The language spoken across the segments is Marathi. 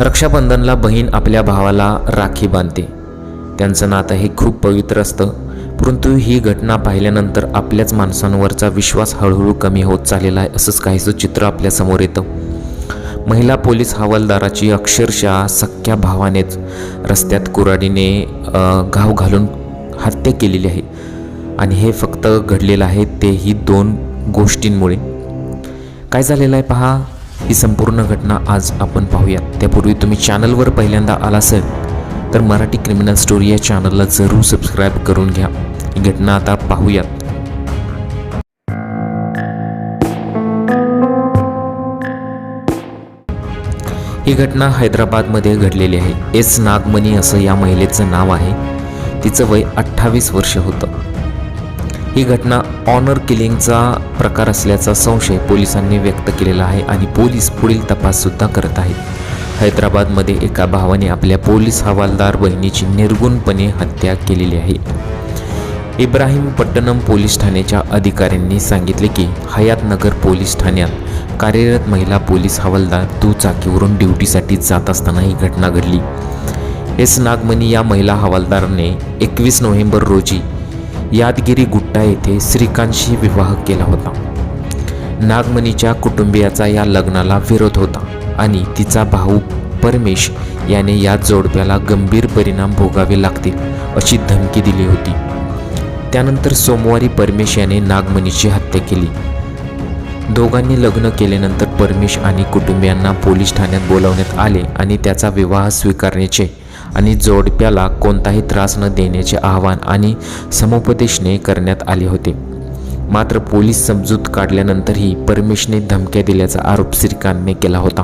रक्षाबंधनला बहीण आपल्या भावाला राखी बांधते. त्यांचं नातं हे खूप पवित्र असतं परंतु ही घटना पाहिल्यानंतर आपल्याच माणसांवरचा विश्वास हळूहळू कमी होत चाललेला आहे असंच काहीसं चित्र आपल्यासमोर येतं. महिला पोलीस हवालदाराची अक्षरशः सख्या भावानेच रस्त्यात कुऱ्हाडीने घाव घालून हत्या केलेली आहे. आणि हे फक्त घडलेलं आहे तेही दोन गोष्टींमुळे. काय झालेलं आहे पहा? ही संपूर्ण घटना आज आपण पाहूयात त्यापूर्वी तुम्ही चॅनलवर पहिल्यांदा आला असेल तर मराठी क्रिमिनल स्टोरी या चॅनलला जरूर सबस्क्राईब करून घ्या. ही घटना आता पाहूयात. ही घटना हैदराबादमध्ये घडलेली आहे. एस नागमणी असं या महिलेचं नाव आहे. तिचं वय अठ्ठावीस वर्ष होतं. ही घटना ऑनर किलिंगचा प्रकार असल्याचा संशय पोलिसांनी व्यक्त केलेला आहे आणि पोलीस पुढील तपाससुद्धा करत आहेत. हैदराबादमध्ये एका भावाने आपल्या पोलीस हवालदार बहिणीची निर्गुणपणे हत्या केलेली आहे. इब्राहिमपट्टणम पोलीस ठाण्याच्या अधिकाऱ्यांनी सांगितले की हयातनगर पोलीस ठाण्यात कार्यरत महिला पोलीस हवालदार दुचाकीवरून ड्युटीसाठी जात असताना ही घटना घडली. एस नागमणी या महिला हवालदाराने एकवीस नोव्हेंबर रोजी यादगिरी गुट्टा येथे श्रीकांतशी विवाह केला होता. नागमणीच्या कुटुंबियाचा या लग्नाला विरोध होता आणि तिचा भाऊ परमेश याने या जोडप्याला गंभीर परिणाम भोगावे लागतील अशी धमकी दिली होती. त्यानंतर सोमवारी परमेश याने नागमणीची हत्या केली. दोघांनी लग्न केल्यानंतर परमेश आणि कुटुंबियांना पोलीस ठाण्यात बोलावण्यात आले आणि त्याचा विवाह स्वीकारण्याचे आणि जोडप्याला कोणताही त्रास न देण्याचे आवाहन आणि समुपदेशने करण्यात आले होते. मात्र पोलीस समजूत काढल्यानंतरही परमेशने धमक्या दिल्याचा आरोप श्रीकांतने केला होता.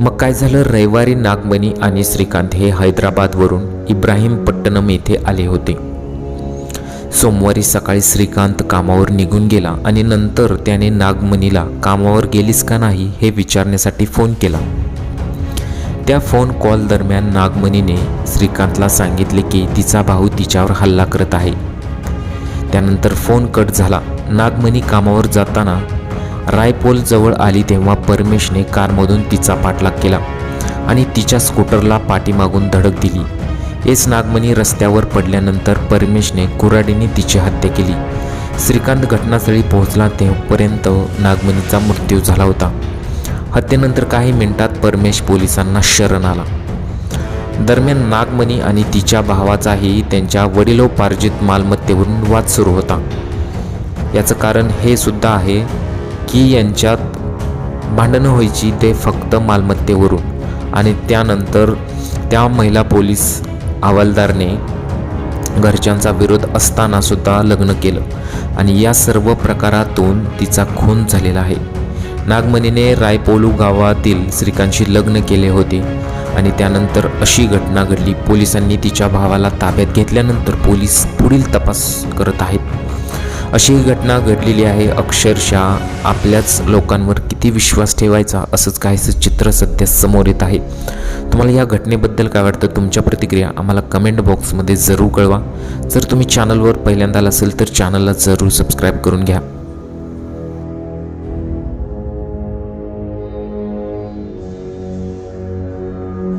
मग काय झालं? रविवारी नागमणी आणि श्रीकांत हे हैदराबादवरून इब्राहिमपट्टणम येथे आले होते. सोमवारी सकाळी श्रीकांत कामावर निघून गेला आणि नंतर त्याने नागमणीला कामावर गेलीस का नाही हे विचारण्यासाठी फोन केला. त्या फोन कॉल दरम्यान नागमणीने श्रीकांतला सांगितले की तिचा भाऊ तिच्यावर हल्ला करत आहे. त्यानंतर फोन कट झाला. नागमणी कामावर जाताना रायपोल जवळ आली तेव्हा परमेशने कारमधून तिचा पाठलाग केला आणि तिच्या स्कूटरला पाठीमागून धडक दिली. एस नागमणी रस्त्यावर पडल्यानंतर परमेशने कुऱ्हाडीने तिची हत्या केली. श्रीकांत घटनास्थळी पोहोचला तेव्हापर्यंत नागमणीचा मृत्यू झाला होता. हत्येनंतर काही मिनिटात परमेश पोलिसांना शरण आला. दरम्यान नागमणी आणि तिच्या भावाचाही त्यांच्या वडिलोपार्जित मालमत्तेवरून वाद सुरू होता. याचं कारण हे सुद्धा आहे की यांच्यात भांडणं व्हायची ते फक्त मालमत्तेवरून आणि त्यानंतर त्या महिला पोलीस हवालदारने घरच्यांचा विरोध असतानासुद्धा लग्न केलं आणि या सर्व प्रकारातून तिचा खून झालेला आहे. नागमणीने रायपोलू गावातील श्रीकांतशी लग्न केले होते आणि त्यानंतर अशी घटना घडली. पोलिसांनी तिच्या भावाला ताब्यात घेतल्यानंतर पोलीस पुढील तपास करत आहेत. अशी घटना घडलेली आहे. अक्षरशः आपल्याच लोकांवर किती विश्वास ठेवायचा असंच काहीसं चित्र सध्या समोर येत आहे. तुम्हाला या घटनेबद्दल काय वाटतं? तुमच्या प्रतिक्रिया आम्हाला कमेंट बॉक्समध्ये जरूर कळवा. जर तुम्ही चॅनलवर पहिल्यांदा असेल तर चॅनलला जरूर सबस्क्राईब करून घ्या.